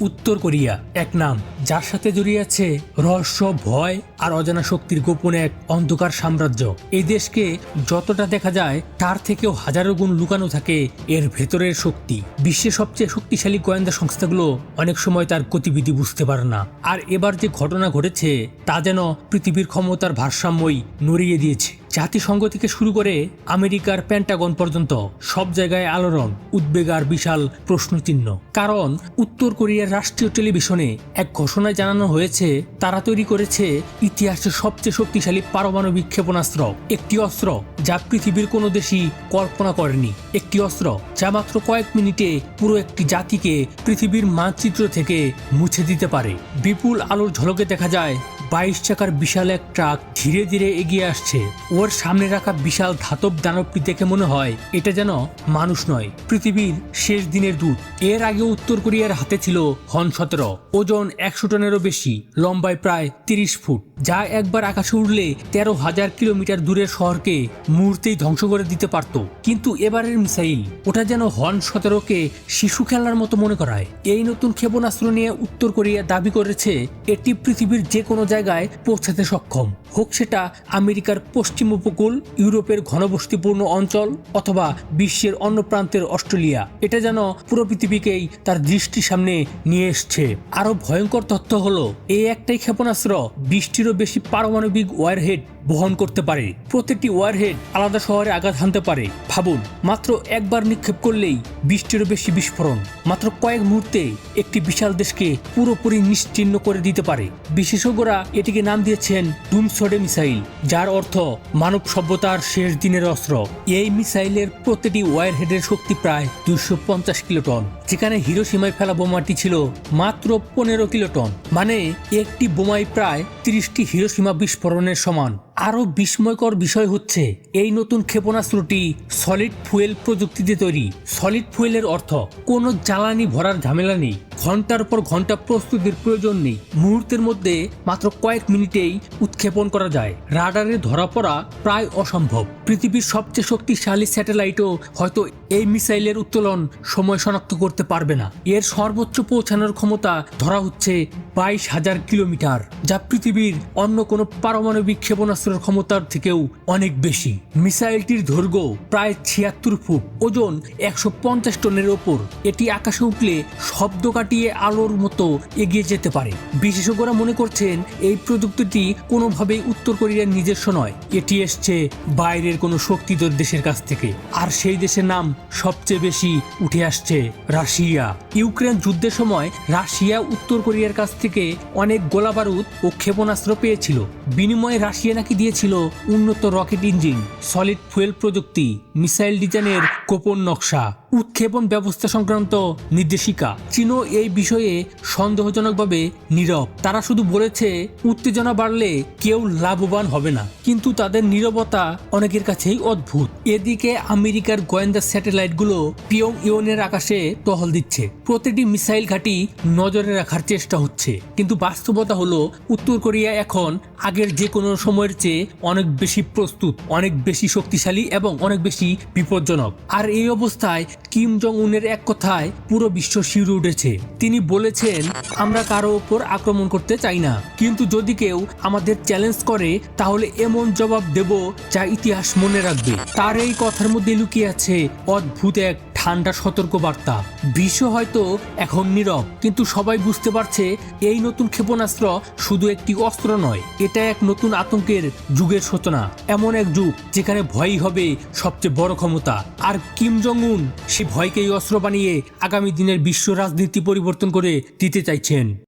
উত্তর কোরিয়া। এক নাম, যার সাথে জড়িয়ে আছে রহস্য, ভয় আর অজানা শক্তির গোপন এক অন্ধকার সাম্রাজ্য। এই দেশকে যতটা দেখা যায়, তার থেকেও হাজারো গুণ লুকানো থাকে এর ভেতরের শক্তি। বিশ্বের সবচেয়ে শক্তিশালী গোয়েন্দা সংস্থাগুলো অনেক সময় তার গতিবিধি বুঝতে পারে না। আর এবার যে ঘটনা ঘটেছে, তা যেন পৃথিবীর ক্ষমতার ভারসাম্যই নড়িয়ে দিয়েছে। জাতিসংঘ থেকে শুরু করে আমেরিকার প্যান্টাগন পর্যন্ত সব জায়গায় আলোড়ন, উদ্বেগ আর বিশাল প্রশ্নচিহ্ন। কারণ উত্তর কোরিয়ার রাষ্ট্রীয় টেলিভিশনে এক ঘোষণায় জানানো হয়েছে, তারা তৈরি করেছে ইতিহাসের সবচেয়ে শক্তিশালী পারমাণবিক ক্ষেপণাস্ত্র, একটি অস্ত্র যা পৃথিবীর কোনো দেশই কল্পনা করেনি। একটি অস্ত্র যা মাত্র কয়েক মিনিটে পুরো একটি জাতিকে পৃথিবীর মানচিত্র থেকে মুছে দিতে পারে। বিপুল আলোর ঝলকে দেখা যায় বাইশ চাকার বিশাল এক ট্রাক ধীরে ধীরে এগিয়ে আসছে। ওর সামনে রাখা বিশাল ধাতব দানবটি দেখে মনে হয়, এটা যেন মানুষ নয়, পৃথিবীর শেষ দিনের দূত। এর আগে উত্তর কোরিয়ার হাতে ছিল হন সতেরো, ওজন একশো টনেরও বেশি, লম্বায় প্রায় তিরিশ ফুট, যা একবার আকাশে উঠলে তেরো হাজার কিলোমিটার দূরের শহরকে মুহূর্তেই ধ্বংস করে দিতে পারত। কিন্তু এবারের মিসাইল, ওটা যেন হন সতেরোকে শিশু খেলার মতো মনে করায়। এই নতুন ক্ষেপণাস্ত্র নিয়ে উত্তর কোরিয়া দাবি করেছে, এটি পৃথিবীর যে কোনো জায়গায় পৌঁছাতে সক্ষম। হোক সেটা আমেরিকার পশ্চিম উপকূল, ইউরোপের ঘনবস্তিপূর্ণ অঞ্চল অথবা বিশ্বের অন্য প্রান্তের অস্ট্রেলিয়া। এটা যেন পুরো পৃথিবীকেই তার দৃষ্টির সামনে নিয়ে এসছে। আরও ভয়ঙ্কর তথ্য হলো এই একটাই ক্ষেপণাস্ত্র বিশটিরও বেশি পারমাণবিক ওয়ারহেড বহন করতে পারে। প্রত্যেকটি ওয়ারহেড আলাদা শহরে আঘাত হানতে পারে। ভাবুন, মাত্র একবার নিক্ষেপ করলেই বিশটিরও বেশি বিস্ফোরণ। মাত্র কয়েক মুহূর্তে একটি বিশাল দেশকে পুরোপুরি নিশ্চিহ্ন করে দিতে পারে। বিশেষজ্ঞরা এটিকে নাম দিয়েছেন ডুমসডে মিসাইল, যার অর্থ মানব সভ্যতার শেষ দিনের অস্ত্র। এই মিসাইলের প্রতিটি ওয়ারহেডের শক্তি প্রায় দুইশো পঞ্চাশ কিলোটন, যেখানে হিরোসীমায় ফেলা বোমাটি ছিল মাত্র পনেরো কিলোটন। মানে একটি বোমাই প্রায় তিরিশটি হিরোসীমা বিস্ফোরণের সমান। আরও বিস্ময়কর বিষয় হচ্ছে, এই নতুন ক্ষেপণাস্ত্রটি সলিড ফুয়েল প্রযুক্তিতে তৈরি। সলিড ফুয়েলের অর্থ, কোনো জ্বালানি ভরার ঝামেলা নেই। ঘণ্টার পর ঘণ্টা প্রস্তুতির প্রয়োজন নেই। মুহূর্তের মধ্যে মাত্র কয়েক মিনিটেই উৎক্ষেপণ করা যায়। রাডারে ধরা পড়া প্রায় অসম্ভব। পৃথিবীর সবচেয়ে শক্তিশালী স্যাটেলাইটও হয়তো এই মিসাইলের উত্তোলন সময় শনাক্ত করতে পারবে না। এর সর্বোচ্চ পৌঁছানোর ক্ষমতা ধরা হচ্ছে বাইশ হাজার কিলোমিটার, যা পৃথিবীর অন্য কোনো পারমাণবিক ক্ষেপণাস্ত্রের ক্ষমতার থেকেও অনেক বেশি। মিসাইলটির দৈর্ঘ্য প্রায় ছিয়াত্তর ফুট, ওজন একশো পঞ্চাশ টনের ওপর। এটি আকাশে উঠলে শব্দ কাটিয়ে আলোর মতো এগিয়ে যেতে পারে। বিশেষজ্ঞরা মনে করছেন, এই প্রযুক্তিটি কোনোভাবেই উত্তর কোরিয়ার নিজস্ব নয়। এটি এসছে বাইরের কোনো শক্তিধর দেশের কাছ থেকে। আর সেই দেশের নাম সবচেয়ে বেশি উঠে আসছে রাশিয়া। ইউক্রেন যুদ্ধের সময় রাশিয়া উত্তর কোরিয়ার কাছ থেকে অনেক গোলাবারুদ ও ক্ষেপণাস্ত্র পেয়েছিল। বিনিময়ে রাশিয়া নাকি দিয়েছিল উন্নত রকেট ইঞ্জিন, সলিড ফুয়েল প্রযুক্তি। মিসাইল ডিজাইনের গোপন নকশা, উৎক্ষেপণ ব্যবস্থা সংক্রান্ত নির্দেশিকা। চীনও এই বিষয়ে সন্দেহজনকভাবে নীরব। তারা শুধু বলেছে, উত্তেজনা বাড়লে কেউ লাভবান হবে না। কিন্তু তাদের নীরবতা অনেকের কাছেই অদ্ভুত। এদিকে আমেরিকার গোয়েন্দা স্যাটেলাইটগুলো পিয়ং ইয়নের আকাশে টহল দিচ্ছে। প্রতিটি মিসাইল ঘাঁটি নজরে রাখার চেষ্টা হচ্ছে। কিন্তু বাস্তবতা হলো, উত্তর কোরিয়া এখন আগের যে কোনো সময়ের চেয়ে অনেক বেশি প্রস্তুত, অনেক বেশি শক্তিশালী এবং অনেক বেশি বিপজ্জনক। আর এই অবস্থায় কিম জং উনের এক কথায় পুরো বিশ্ব শিউরে উঠেছে। তিনি বলেছেন, আমরা কারও ওপর আক্রমণ করতে চাই না। কিন্তু যদি কেউ আমাদের চ্যালেঞ্জ করে, তাহলে এমন জবাব দেব যা ইতিহাস মনে রাখবে। তার এই কথার মধ্যে লুকিয়ে আছে অদ্ভুত এক ঠান্ডা সতর্ক বার্তা। বিশ্ব হয়তো এখন নীরব, কিন্তু সবাই বুঝতে পারছে এই নতুন ক্ষেপণাস্ত্র শুধু একটি অস্ত্র নয়, এটা এক নতুন আতঙ্কের যুগের সূচনা। এমন এক যুগ যেখানে ভয়ই হবে সবচেয়ে বড় ক্ষমতা। আর কিম জং উন সে ভয়কেই অস্ত্র বানিয়ে আগামী দিনের বিশ্ব রাজনীতি পরিবর্তন করে দিতে চাইছেন।